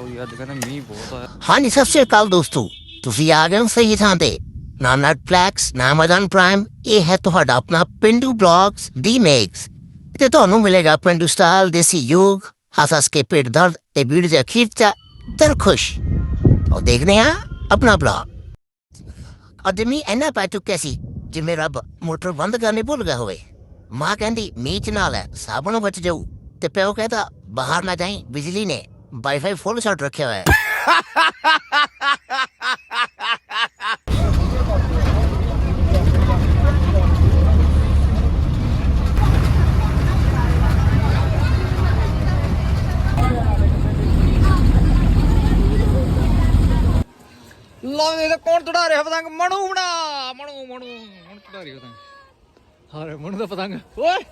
ਲਓ ਜੀ ਅੱਜ ਕਹਿੰਦੇ ਮੀਂਹ ਬਹੁਤ ਆਇਆ। ਹਾਂਜੀ, ਸਤਿ ਸ਼੍ਰੀ ਅਕਾਲ ਦੋਸਤੋ। ਤੁਸੀਂ ਆ ਗਏ ਹੋ ਸਹੀ ਥਾਂ ਤੇ। ਨਾ ਨੈਟਫਲੈਕਸ ਨਾ ਪ੍ਰਾਈਮ ਇਹ ਹੈ ਤੁਹਾਡਾ ਆਪਣਾ ਪਿੰਡੂ ਬਲੌਗਸ ਦੀ ਮੇਕਸ ਤੇ ਤੁਹਾਨੂੰ ਮਿਲੇਗਾ ਪਿੰਡੂ ਸਟਾਈਲ ਦੇਸੀ ਯੋਗ ਹੱਸ ਹੱਸ ਕੇ ਪੇਟ ਦਰਦ ਤੇ ਵੀਡੀਓ ਦੇ ਅਖੀਰ ਚ, ਦਿਲ ਖੁਸ਼। ਉਹ ਦੇਖਦੇ ਹਾਂ ਆਪਣਾ ਬਲੌਗ ਆਦਮੀ ਇੰਨਾ ਪੈ ਚੁੱਕਿਆ ਸੀ, ਜਿਵੇਂ ਰੱਬ ਮੋਟਰ ਬੰਦ ਕਰਨੀ ਭੁੱਲ ਗਿਆ ਹੋਵੇ। ਮਾਂ ਕਹਿੰਦੀ, ਮੀਂਹ ਚ ਨਾਲ ਹੈ ਸਾਬਣ ਬਚ ਜਾਊ। ਤੇ ਪਿਓ ਕਹਿੰਦਾ, ਬਾਹਰ ਨਾ ਜਾਈ, ਬਿਜਲੀ ਨੇ। ਵਾਈਫਾਈ ਫੁੱਲ ਸ਼ਾਟ ਰੱਖਿਆ ਹੋਇਆ ਹੈ। ਲਓ ਇਹ ਤਾਂ ਕੌਣ ਚੜਾ ਰਿਹਾ ਪਤੰਗ? ਮਣੂ ਬਣਾ ਮਣੂ ਮਣੂ ਹੁਣ ਚੜਾ ਰਿਹਾ ਪਤੰਗ? ਹਾਰੇ ਮਣੂ ਦਾ ਪਤੰਗ। ਓਏ!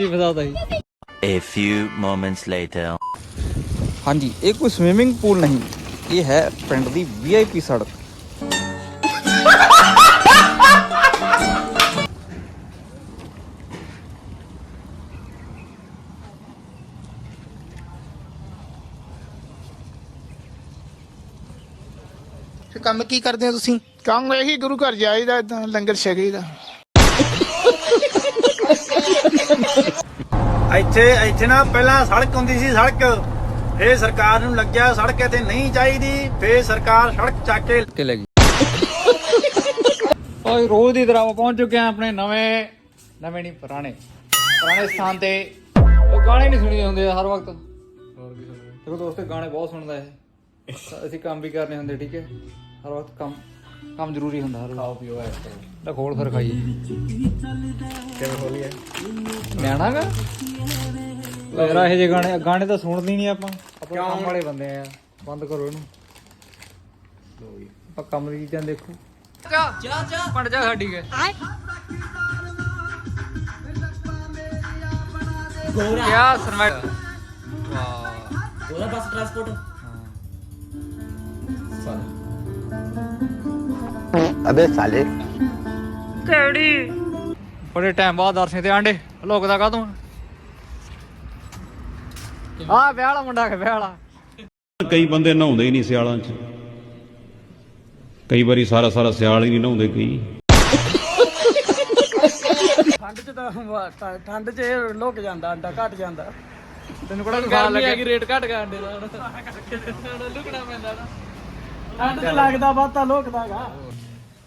ਹੀ ਫਸਾਦਾ ਸੀ। A few moments later. ਹਾਂਜੀ ਇਹ ਕੋਈ ਸਵਿਮਿੰਗ ਪੂਲ ਨਹੀਂ ਇਹ ਹੈ ਪਿੰਡ ਦੀ ਵੀਆਈਪੀ ਸੜਕ ਤੇ ਕੰਮ ਕੀ ਕਰਦੇ ਹੋ ਤੁਸੀਂ ਕੰਮ ਇਹੀ ਗੁਰੂ ਘਰ ਜਾਈਦਾ ਏਦਾਂ ਲੰਗਰ ਛਕੀਦਾ ਇੱਥੇ ਇੱਥੇ ਨਾ ਪਹਿਲਾਂ ਸੜਕ ਹੁੰਦੀ ਸੀ ਸੜਕ ਫੇਰ ਸਰਕਾਰ ਨੂੰ ਲੱਗਿਆ ਸੜਕ ਇੱਥੇ ਨਹੀਂ ਚਾਹੀਦੀ ਫੇਰ ਸਰਕਾਰ ਸੜਕ ਚੱਕ ਕੇ ਕੇ ਲੱਗੀ ਓਏ ਰੋਜ਼ ਦੀ ਤਰ੍ਹਾਂ ਪਹੁੰਚ ਚੁੱਕੇ ਆ ਆਪਣੇ ਨਵੇਂ ਨਵੇਂ ਨਹੀਂ ਪੁਰਾਣੇ ਪੁਰਾਣੇ ਸਥਾਨ ਤੇ। ਉਹ ਗਾਣੇ ਨਹੀਂ ਸੁਣੀਦੇ ਹੁੰਦੇ ਹਰ ਵਕਤ। ਹੋਰ ਕੀ ਸੁਣਦੇ? ਦੇਖੋ ਦੋਸਤੋ ਗਾਣੇ ਬਹੁਤ ਸੁਣਦਾ ਇਹ। ਅਸੀਂ ਕੰਮ ਵੀ ਕਰਨੇ ਹੁੰਦੇ ਠੀਕ ਹੈ? ਹਰ ਵਕਤ ਕੰਮ ਕੰਮ ਜ਼ਰੂਰੀ ਹੁੰਦਾ ਹਰ ਖਾਓ ਪੀਓ ਐ ਤਾਂ ਖੋਲ ਫਿਰ ਖਾਈਏ। ਕਿਵੇਂ ਖੋਲੀਏ? ਨਿਆਣਾ ਮੇਰਾ ਇਹ ਜੇ ਗਾਣੇ ਗਾਣੇ ਤਾਂ ਸੁਣਦੇ ਨਹੀਂ ਆਪਾਂ। ਆਪਾਂ ਕੰਮ ਵਾਲੇ ਬੰਦੇ ਆ। ਬੰਦ ਕਰੋ ਇਹਨੂੰ। ਆਪਾਂ ਕੰਮ ਦੀ ਚੀਜ਼ਾਂ ਦੇਖੋ। ਚਾ ਚਾ ਚਾ ਪੜ ਜਾ ਸਾਡੀ ਕੇ। ਕਿਆ ਸਰਮੈਟ ਵਾਹ। ਗੋਰਾ ਬੱਸ ਟਰਾਂਸਪੋਰਟ। ਬੜੇ ਟਾਈਮ ਬਾਅਦ ਦਰਸ਼ਨ ਤੇ ਆਂਡੇ। ਲੋਕਦਾ ਕਾ ਤੂੰ ਆ ਵਿਆਹ ਵਾਲਾ ਮੁੰਡਾ ਕੇ ਵਿਆਹ ਵਾਲਾ ਕਈ ਬੰਦੇ ਨਹਾਉਂਦੇ ਹੀ ਨਹੀਂ ਸਿਆਲਾਂ 'ਚ। ਕਈ ਵਾਰੀ ਸਾਰਾ ਸਾਰਾ ਸਿਆਲ ਹੀ ਨਹੀਂ ਨਹਾਉਂਦੇ ਕਈ। ਠੰਡ 'ਚ ਤਾਂ ਠੰਡ 'ਚ ਇਹ ਲੁਕ ਜਾਂਦਾ ਅੰਡਾ ਘਟ ਜਾਂਦਾ। ਤੈਨੂੰ ਕਿਹੜਾ ਖਾਣ ਲੱਗੇ ਰੇਟ ਘਟ ਗਿਆ ਅੰਡੇ ਦਾ। ਲੁਕਣਾ ਪੈਂਦਾ ਨਾ। ਠੰਡ 'ਚ ਲੱਗਦਾ ਬਾਤਾ ਲੁਕਦਾਗਾ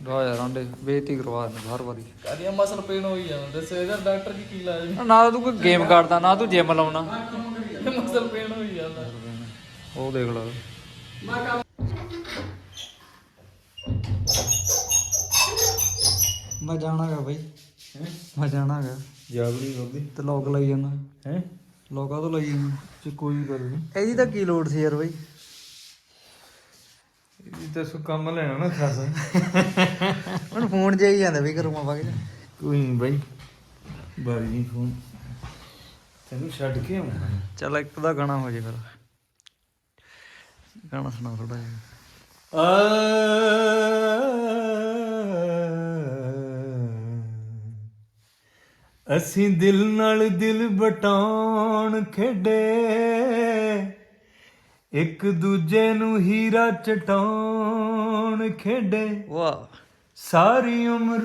ਦੋ ਯਾਰ ਆਂਡੇ ਬੇਇੱਜ਼ਤੀ ਕਰਵਾ ਦਿੰਦੇ ਹਰ ਵਾਰੀ। ਕਦੀਆਂ ਮਸਲ ਪੇਨ ਹੋਈ ਜਾਂਦਾ ਦੱਸੋ ਇਹਦਾ ਡਾਕਟਰ ਜੀ ਕੀ ਇਲਾਜ ਨਾ ਤਾਂ ਤੂੰ ਕੋਈ ਗੇਮ ਕਰਦਾ ਨਾ ਤੂੰ ਜਿਮ ਲਾਉਣਾ। ਮਸਲ ਪੇਨ ਹੋਈ ਜਾਂਦਾ। ਉਹ ਦੇਖ ਲਾ। ਮੈਂ ਜਾਣਾਗਾ ਬਾਈ। ਮੈਂ ਜਾਣਾਗਾ। ਜਾਗੜੀ ਕਰਦੀ ਤੇ ਲੋਕ ਲਾਈ ਜਾਂਦਾ ਹੈ? ਲੋਕਾਂ ਤੋਂ ਲਾਈ ਜਾਂਦਾ ਤੇ ਕੋਈ ਗੱਲ ਨਹੀਂ। ਇਹਦੀ ਤਾਂ ਕੀ ਲੋੜ ਸੀ ਯਾਰ ਬਾਈ? ਇਹ ਤਾਂ ਸੋ ਕੰਮ ਲੈਣਾ ਨਾ ਖਾਸ। ਹੁਣ ਫੋਨ ਜਾਈ ਜਾਂਦਾ ਵੀ ਘਰੋਂ ਕੇ ਕੋਈ ਨਹੀਂ ਬਾਈ। ਬਾਰੀ ਨਹੀਂ ਫੋਨ। ਤੈਨੂੰ ਛੱਡ ਕੇ ਆਉਣਾ। ਚੱਲ ਇੱਕ ਦਾ ਗਾਣਾ ਹੋ ਜੇ ਫਿਰ। ਗਾਣਾ ਸੁਣਾ ਥੋੜਾ ਜਿਹਾ। ਅਸੀਂ ਦਿਲ ਨਾਲ ਦਿਲ ਬਟਾਉਣ ਖੇਡੇ। ਇੱਕ ਦੂਜੇ ਨੂੰ ਹੀਰਾ ਚਟਾਉਣ ਖੇਡੇ। ਵਾਹ। ਸਾਰੀ ਉਮਰ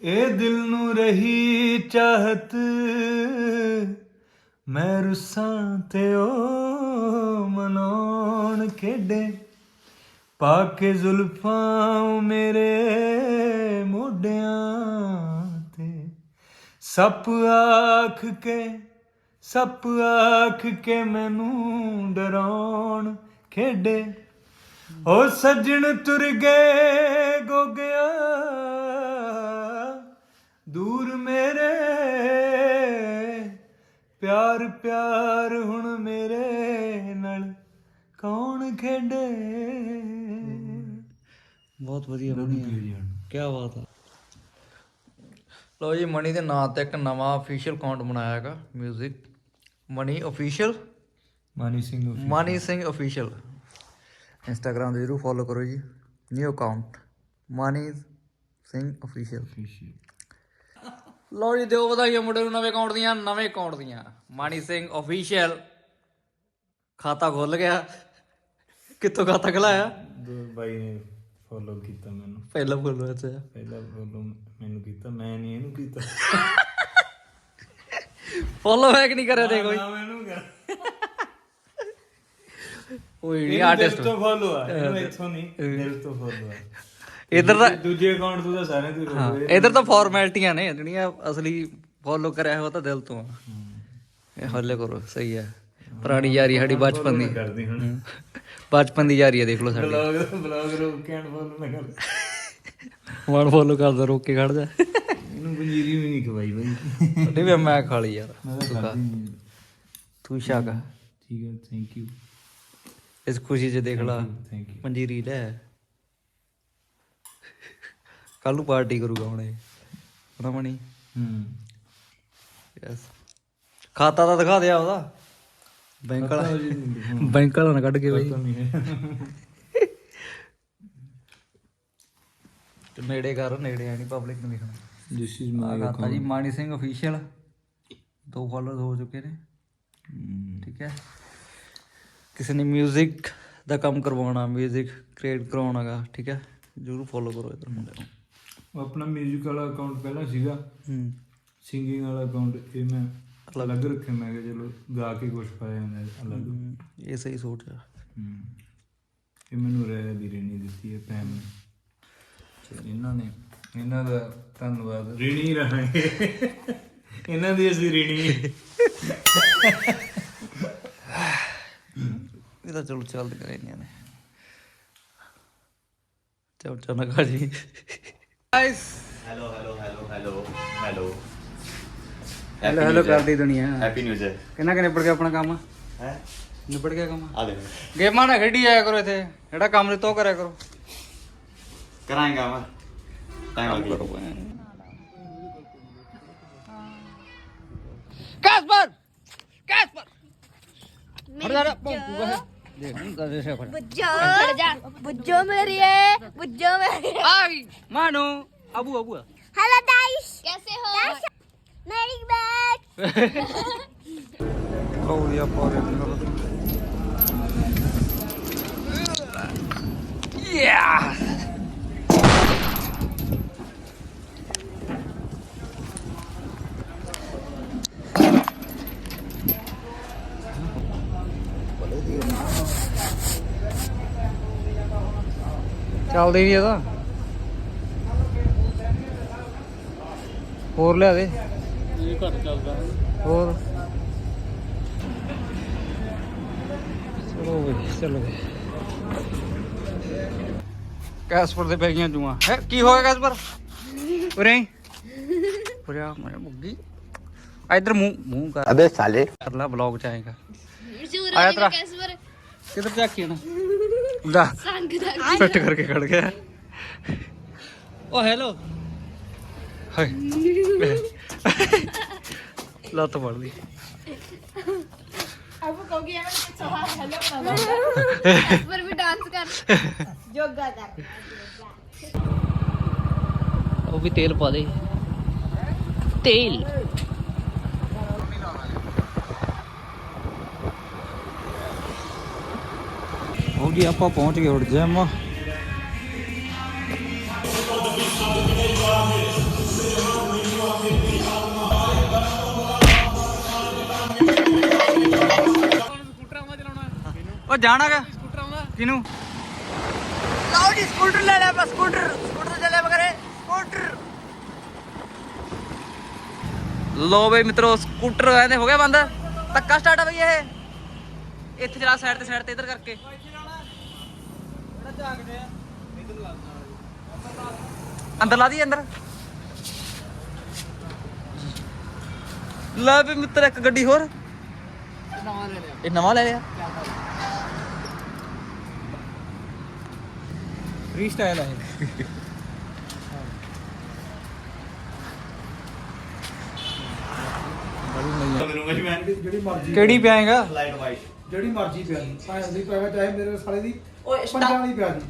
ਇਹ ਦਿਲ ਨੂੰ ਰਹੀ ਚਾਹਤ। ਮੈਂ ਰੁੱਸਾਂ ਤੇ ਉਹ ਮਨਾਉਣ ਖੇਡੇ। ਪਾ ਕੇ ਜ਼ੁਲਫਾਂ ਮੇਰੇ ਮੋਢਿਆਂ ਤੇ। ਸੱਪ ਆਖ ਕੇ, ਸੱਪ ਆਖ ਕੇ ਮੈਨੂੰ ਡਰਾਉਣ ਖੇਡੇ। ਓ ਸੱਜਣ ਤੁਰ ਗਏ ਗੋਗਿਆ, ਦੂਰ ਮੇਰੇ ਪਿਆਰ ਪਿਆਰ ਹੁਣ ਮੇਰੇ ਨਾਲ ਕੌਣ ਖੇਡੇ? ਬਹੁਤ ਵਧੀਆ ਬਣੀ ਕੀ ਬਾਤ ਆ। ਲੋ ਜੀ ਮਣੀ ਦੇ ਨਾਂ ਤੇ ਇੱਕ ਨਵਾਂ ਅਫੀਸ਼ੀਅਲ ਅਕਾਊਂਟ ਬਣਾਇਆ ਹੈਗਾ 뮤직 Mani official Mani Singh Mani Singh official Instagram ਤੇ ਜਰੂਰ ਫੋਲੋ ਕਰੋ ਜੀ। New account Mani Singh official ਲੋ ਜੀ ਦਿਓ ਵਧਾਈਆਂ ਮੁੰਡੇ ਨੂੰ ਨਵੇਂ ਅਕਾਊਂਟ ਦੀਆਂ ਨਵੇਂ ਅਕਾਊਂਟ ਦੀਆਂ। ਮਨੀ ਸਿੰਘ ਅਫੀਸ਼ੀਅਲ ਖਾਤਾ ਖੁੱਲ ਗਿਆ। ਕਿੱਥੋਂ ਖਾਤਾ ਖਲਾਇਆ ਬਾਈ ਨੇ ਫੋਲੋ ਕੀਤਾ ਮੈਨੂੰ। ਪਹਿਲਾਂ ਬੋਲੋ ਅੱਛਾ ਪਹਿਲਾਂ ਫੋਲੋ ਮੈਨੂੰ ਕੀਤਾ ਮੈਂ ਨਹੀਂ ਇਹਨੂੰ ਕੀਤਾ। ਫੋਲੋ ਬੈਕ ਨਹੀਂ ਕਰਿਆ ਤੇ ਕੋਈ। ਮੈਨੂੰ ਕਰ ਕੋਈ ਨਹੀਂ ਆਰਟਿਸਟ ਤੋਂ ਫੋਲੋ ਆ ਇਹਨੂੰ ਇੱਥੋਂ ਨਹੀਂ ਦਿਲ ਤੋਂ ਫੋਲੋ ਆ। ਇਧਰ ਤਾਂ ਦੂਜੇ ਅਕਾਊਂਟ ਤੋਂ ਤਾਂ ਸਾਰਿਆਂ ਤੋਂ ਹਾਂ ਇਧਰ ਤਾਂ ਫਾਰਮੈਲਿਟੀਆਂ ਨੇ ਜਿਹੜੀਆਂ ਅਸਲੀ ਫੋਲੋ ਕਰਿਆ ਹੋ ਤਾਂ ਦਿਲ ਤੋਂ ਆ। ਇਹ ਹੱਲੇ ਕਰੋ ਸਹੀ ਹੈ ਪੁਰਾਣੀ ਯਾਰੀ ਸਾਡੀ ਬਚਪਨ ਦੀ। ਕਰਦੀ ਹੁਣ। ਬਚਪਨ ਦੀ ਯਾਰੀ ਹੈ ਦੇਖ ਲਓ ਸਾਡੀ। ਬਲੌਗ ਬਲੌਗ ਰੋਕ ਕੇ ਫੋਲੋ ਨਾ ਕਰ। ਵਨ ਫੋਲੋ ਕਰਦਾ ਰੋਕ ਕੇ ਖੜ ਜਾ ਇਹਨੂੰ ਪੰਜੀਰੀ ਵੀ ਨਹੀਂ ਖਵਾਈ ਬਾਈ। ਨਹੀਂ ਵੀ ਮੈਂ ਖਾ ਲਈ ਯਾਰ ਤਾਂ। ਤੂੰ ਸ਼ਾਕਾ ਠੀਕ ਹੈ ਥੈਂਕ ਯੂ ਇਸ ਖੁਸ਼ੀ 'ਚ ਦੇਖ ਲਾ ਪੰਜੀਰੀ ਲੈ। ਕੱਲ ਨੂੰ ਪਾਰਟੀ ਕਰੂਗਾ ਹੁਣ ਇਹ ਹਨਾ ਮਣੀ ਹੂੰ ਯੈਸ ਖਾਤਾ ਤਾਂ ਦਿਖਾ ਦਿਆ ਉਹਦਾ ਬੈਂਕ ਵਾਲਾ ਬੈਂਕ ਵਾਲਾ ਨਾ ਕੱਢ ਕੇ ਬਈ ਤੇ ਨੇੜੇ ਕਰ ਨੇੜੇ ਆ ਨਹੀਂ ਪਬਲਿਕ ਨੂੰ ਦਿਖਣਾ ਦਿਸ ਇਜ਼ ਆ ਖਾਤਾ ਜੀ ਮਾਨੀ ਸਿੰਘ ਅਫੀਸ਼ੀਅਲ ਦੋ ਫਾਲੋਅਰ ਹੋ ਚੁੱਕੇ ਨੇ ਠੀਕ ਹੈ ਕਿਸੇ ਨੇ 뮤직 ਦਾ ਕੰਮ ਕਰਵਾਉਣਾ 뮤직 ਕ੍ਰੀਏਟ ਕਰਵਾਉਣਾਗਾ ਠੀਕ ਹੈ ਜਰੂਰ ਫੋਲੋ ਕਰੋ ਇਧਰ ਮੁੰਡੇ ਨੂੰ ਆਪਣਾ 뮤직 ਵਾਲਾ ਅਕਾਊਂਟ ਪਹਿਲਾਂ ਸੀਗਾ। ਹੂੰ। ਸਿੰਗਿੰਗ ਵਾਲਾ ਅਕਾਊਂਟ ਇਹ ਮੈਂ ਅਲੱਗ। ਰੱਖਿਆ ਮੈਂ ਕਿਹਾ ਚਲੋ ਗਾ ਕੇ ਕੁਝ ਪਾਇਆ ਹੈ ਅਲੱਗ। ਇਹ ਸਹੀ ਸੋਚ ਆ। ਹੂੰ। ਇਹ ਮੈਨੂੰ ਰਹਿ ਵੀਰੇ ਨੇ ਦਿੱਤੀ ਹੈ ਭੈਣ ਨੇ। ਤੇ ਇਹਨਾਂ ਨੇ ਇਹਨਾਂ ਦਾ ਧੰਨਵਾਦ। ਰਿਣੀ ਰਹਾਂਗੇ। ਇਹਨਾਂ ਦੀ ਅਸੀਂ ਰਿਣੀ ਇਹ ਤਾਂ ਚਲੋ ਚੱਲਦੇ ਕਰੇ ਨੇ। ਚਲ ਚਨਕਾ ਜੀ। Guys hello hello hello hello hello hello hello ਕਰਦੀ ਦੁਨੀਆ ਹੈਪੀ ਨਿਊ ਇਅਰ ਕਿੰਨਾ ਕਿ ਨਿਬੜ ਗਿਆ ਆਪਣਾ ਕੰਮ? ਹੈ? ਨਿਬੜ ਗਿਆ ਕੰਮ? ਆ ਦੇ ਗੇਮਾਂ ਨਾ ਖੇਡੀ ਜਾਇਆ ਕਰੋ ਇੱਥੇ। ਜਿਹੜਾ ਕੰਮ ਨੇ ਤੋ ਕਰਿਆ ਕਰੋ। ਕਰਾਂਗਾ ਮੈਂ। ਟਾਈਮ ਆ ਗਿਆ। ਕੈਸਪਰ! ਕੈਸਪਰ! ਜਾ ਪੌਂਕੂਗਾ ਹੈ Bujo meri ye, bujo meri. Hai, mano? Abu abu. Halo guys. Kasih ho. Merry back. Dia pare Yeah. ਚੱਲਦੇ ਨਹੀਂ ਇਹਦਾ। ਹੋਰ ਲਿਆ ਦੇ। ਇਹ ਘੱਟ ਚੱਲਦਾ ਹੋਰ। ਚਲੋ ਬਈ ਚਲੋ ਬਈ। ਕੈਸਪਰ ਦੇ ਪੈ ਗਈਆਂ ਜੂਆਂ। ਹੈ ਕੀ ਹੋਇਆ ਕੈਸਪਰ? ਉਰੇ ਉਰੇ ਆ ਮੈਂ ਮੁੱਗੀ। ਇਧਰ ਮੂੰਹ ਮੂੰਹ ਕਰ। ਅਬੇ ਸਾਲੇ। ਕਰ ਲਾ ਬਲੌਗ ਚ ਆਏਗਾ। ਆਇਆ ਤੇਰਾ। ਕਿੱਧਰ ਝਾਕੀ ਨਾ ਲੈ। ਫਿੱਟ ਕਰਕੇ ਖੜ ਗਿਆ। ਓ ਹੈਲੋ ਹਾਏ। ਲੱਤ ਵੜ ਲਈ। ਆਪਕੋ ਕਹੋਗੇ ਯਾਰ ਮੈਂ ਹੈਲੋ ਕਰਾਂ ਪਰ ਵੀ ਡਾਂਸ ਕਰ। ਯੋਗਾ ਕਰ। ਉਹ ਵੀ ਤੇਲ ਪਾ ਦੇ। ਤੇਲ। ਹੋ ਜੀ ਆਪਾਂ ਪਹੁੰਚ ਗਏ ਹੁਣ ਜਿਮ ਸਕੂਟਰ ਆਉਂਦਾ ਚਲਾਉਣਾ ਉਹ ਜਾਣਾਗਾ ਸਕੂਟਰ ਆਉਂਦਾ ਕਿਨੂੰ ਲਾਓ ਜੀ ਸਕੂਟਰ ਲੈ ਲੈ ਬਸ ਸਕੂਟਰ ਸਕੂਟਰ ਚੱਲੇ ਬਗਰੇ ਸਕੂਟਰ ਲੋ ਬਈ ਮਿੱਤਰੋ ਸਕੂਟਰ ਐਂਦੇ ਹੋ ਗਿਆ ਬੰਦ ਧੱਕਾ ਸਟਾਰਟ ਆ ਬਈ ਇਹ ਇੱਥੇ ਚਲਾ ਸਾਈਡ ਤੇ ਸਾਈਡ ਤੇ ਇਧਰ ਕਰਕੇ ਅੰਦਰ ਲਾ ਦੀ ਅੰਦਰ ਲੈ ਵੀ ਮਿੱਤਰ ਇੱਕ ਗੱਡੀ ਹੋਰ ਇਹ ਨਵਾਂ ਲੈ ਲਿਆ ਫ੍ਰੀ ਸਟਾਈਲ ਹੈ ਕਿਹੜੀ ਪਿਆਏਗਾ ਜਿਹੜੀ ਮਰਜ਼ੀ ਪਿਆਰੀ ਭਾਵੇਂ ਦੀ ਪੈਗਾ ਚਾਹੇ ਮੇਰੇ ਸਾਲੇ ਦੀ ਪੰਜਾਂ ਵਾਲੀ ਪਿਆਰੀ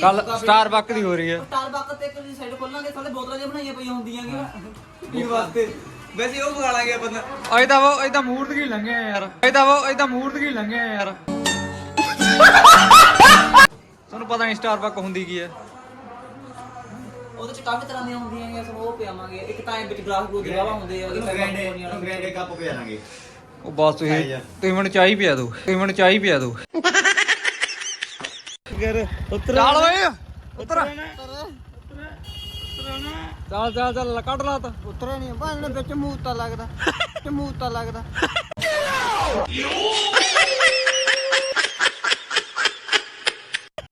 ਕੱਲ ਸਟਾਰਬਕ ਦੀ ਹੋ ਰਹੀ ਹੈ। ਸਟਾਰਬਕ ਤੇ ਕੋਈ ਸਾਈਡ ਖੋਲਾਂਗੇ ਸਾਡੇ ਬੋਤਲਾਂ ਜਿਹੀਆਂ ਬਣਾਈਆਂ ਪਈਆਂ ਹੁੰਦੀਆਂ ਕਿ ਪੀਣ ਵਾਸਤੇ। ਵੈਸੇ ਉਹ ਬਗਾ ਲਾਂਗੇ ਆਪਾਂ ਤਾਂ। ਅੱਜ ਤਾਂ ਉਹ ਅੱਜ ਤਾਂ ਮੂਰਤ ਕੀ ਲੰਘਿਆ ਯਾਰ। ਅੱਜ ਤਾਂ ਉਹ ਅੱਜ ਤਾਂ ਮੂਰਤ ਕੀ ਲੰਘਿਆ ਯਾਰ। ਤੁਹਾਨੂੰ ਪਤਾ ਨਹੀਂ ਸਟਾਰਬਕ ਹੁੰਦੀ ਕੀ ਹੈ। ਉਹਦੇ ਚ ਕਾਫੀ ਤਰ੍ਹਾਂ ਦੀਆਂ ਹੁੰਦੀਆਂ ਹੈਗੀਆਂ ਸਾਨੂੰ ਉਹ ਪਿਆਵਾਂਗੇ। ਇੱਕ ਤਾਂ ਵਿੱਚ ਗਲਾਸ ਗਲੂਸ ਵਾਲਾ ਹੁੰਦੇ ਆ ਗ੍ਰੈਂਡੇ ਗ੍ਰੈਂਡੇ ਕੱਪ ਪਿਆ ਲਾਂਗੇ। ਉਹ ਬਸ ਤੁਸੀਂ ਤੁਸੀਂ ਮੈਨੂੰ ਚਾਹ ਪਿਆ ਦਿਓ ਤੁਸੀਂ ਮੈਨੂੰ ਚਾਹ ਪਿਆ ਦਿਓ। ਚੱਲ ਓਏ ਉਤਰ। ਚੱਲ ਚੱਲ ਚੱਲ ਕੱਢ ਲਾ ਤਾ ਉਤਰੇ ਨਹੀਂ ਬਾਹਰ ਵਿੱਚ ਮੂਤ ਲੱਗਦਾ ਤੇ ਮੂਤ ਲੱਗਦਾ।